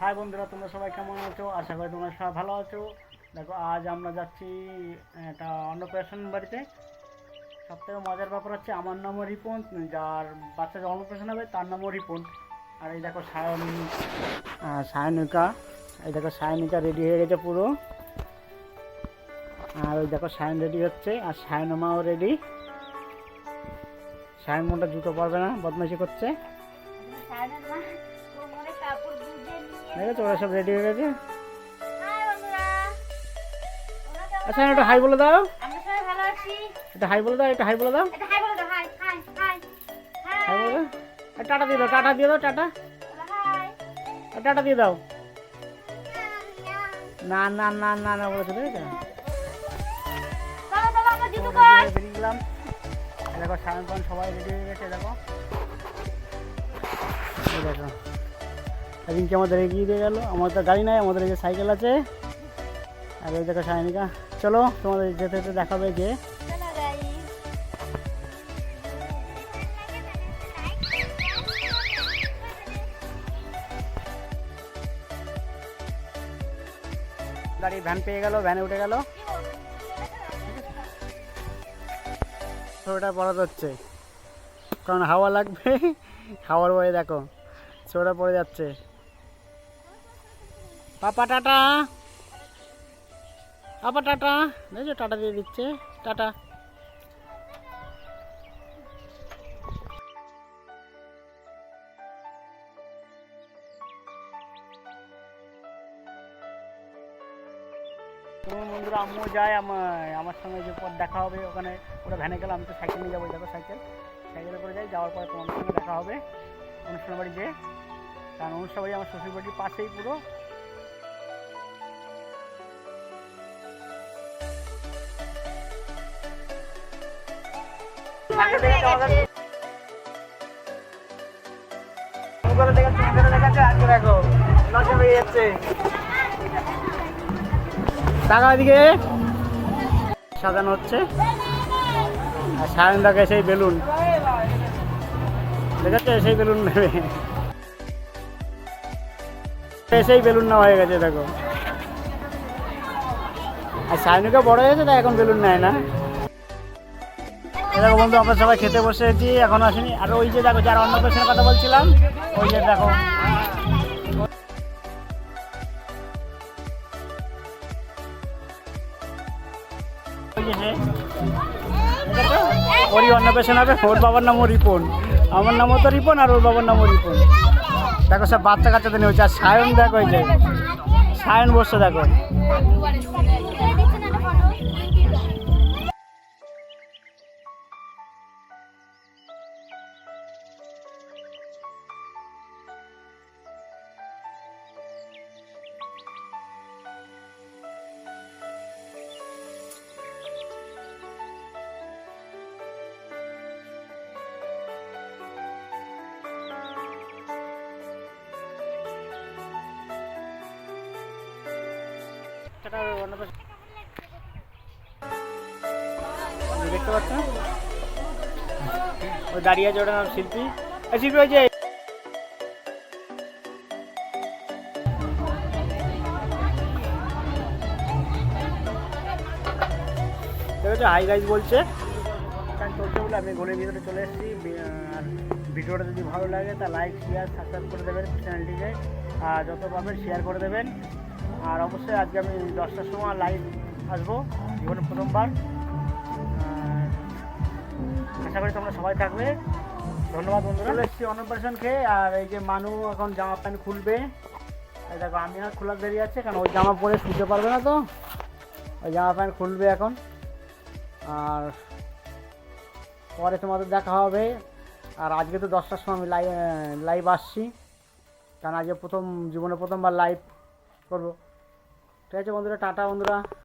High বন্ধুরা, তোমরা সবাই কেমন আছো? আশা করি তোমরা সবাই ভালো আছো। দেখো, আজ আমরা যাচ্ছি একটা অন্নপ্রাশন বাড়িতে। সব থেকে মজার ব্যাপার হচ্ছে, আমার নামও রিপন, যার বাচ্চা যে অন্নপ্রাশন হবে, তার নামও রিপন। আর এই দেখো, সায়ন সায়নিকা। এই দেখো, সায়নিকা রেডি হয়ে গেছে পুরো। আর ওই দেখো, সায়ন রেডি হচ্ছে, আর সায়নমাও রেডি সায়ন মনটা জুতো পরবে না, বদমাইশি করছে। দেখেছ ওরা সব রেডি হয়ে গেছে। আচ্ছা একটু হাই বলে দাও। একটা হাই বলে দাও একটা হাই বলে দাও। এটা হাই বলে দাও হাই বলে দাও। টাটা দিয়ে দাও টাটা দিয়ে দাও টাটা। টাটা দিয়ে দাও। না না না না না বলে চলে গেছে চলো চলো আমরা জুতো আমরা কর। বেরিয়ে- গেলাম। দেখো সায়ন সবাই রেডি হয়ে গেছে দেখো। দেখো। এদিনকে আমাদের এগিয়ে দিয়ে গেল। আমাদের তো গাড়ি নাই, আমাদের এই যে সাইকেল আছে। আর এই দেখো সায়নিকা। চলো, তোমাদের যেতে যেতে দেখাবে যে গাড়ি ভ্যান পেয়ে গেল, ভ্যানে উঠে গেল। সোয়েটার পরা হচ্ছে। কারণ হাওয়া লাগবে, হাওয়ার বয়ে দেখো সোয়েটার পরে যাচ্ছে। Papa, tata. Papa, tata. দেখছ টাটা দিয়ে দিচ্ছে। টাটা। তো বন্ধুরা, আমিও যাই। আমার আমার সঙ্গে যে পথ দেখা হবে, ওখানে ওরা ভ্যানে গেলে আমি তো সাইকেল নিয়ে যাব দেখো সাইকেল। সাইকেলে করে যাই, যাওয়ার পরে তোমাদের সঙ্গে দেখা হবে। অনুষ্ঠান বাড়ি যে, কারণ অনুষ্ঠান বাড়ি আমার শ্বশুর বাড়ির পাশেই পুরো। সাজানো হচ্ছে। আর সায়ন দাকে সেই বেলুন। দেখাচ্ছে সেই বেলুন নেবে। সেই বেলুন নেওয়া হয়ে গেছে, দেখো। আর সায়নুকে বড় হয়েছে, তাই এখন বেলুন নেয় না। দেখো বন্ধু, আমরা সবাই খেতে বসেছি এখন আসেনি। আর ওই যে দেখো, যারা অন্য পেশেন্টের কথা বলছিলাম, ওই যে দেখো? ওরই অন্নপ্রাশন হবে, ওর বাবার নামও রিপন। আমার নামও তো রিপন, আর ওর বাবার নামও রিপন। দেখো, সব বাচ্চা কাচ্চাদের নিয়ে হচ্ছে আর সায়ন দেখো ওই যে। সায়ন বসছে, দেখো। অন্নপ্রাশন দেখতে পাচ্ছ ওই দাঁড়িয়ে আছে ওটা নাম শিল্পী। এই শিল্পী দেখেছ হাই গাইজ বলছে। গান চলছে বলে আমি ঘরের ভিতরে চলে এসেছি। আর ভিডিওটা যদি ভালো লাগে তা লাইক শেয়ার সাবস্ক্রাইব করে দেবেন চ্যানেলটিকে আর যত পারবেন শেয়ার করে দেবেন। আর অবশ্যই আজকে আমি দশটার সময় লাইভ আসব, জীবনে প্রথমবার। আশা করি তোমরা সবাই থাকবে। ধন্যবাদ বন্ধুরা। এসেছি অন্নপ্রাশন খেয়ে আর এই যে মানু এখন জামা প্যান্ট খুলবে। দেখো, আমি আর খোলার দেরি আছে, কারণ ওই জামা পরে শুতে পারবে না তো। ওই জামা প্যান্ট খুলবে এখন। আর পরে তোমাদের দেখা হবে। আর আজকে তো দশটার সময় আমি লাইভ লাইভ আসছি। কারণ আজকে প্রথম, জীবনে প্রথমবার লাইভ করব। ঠিক আছে বন্ধুরা টাটা বন্ধুরা।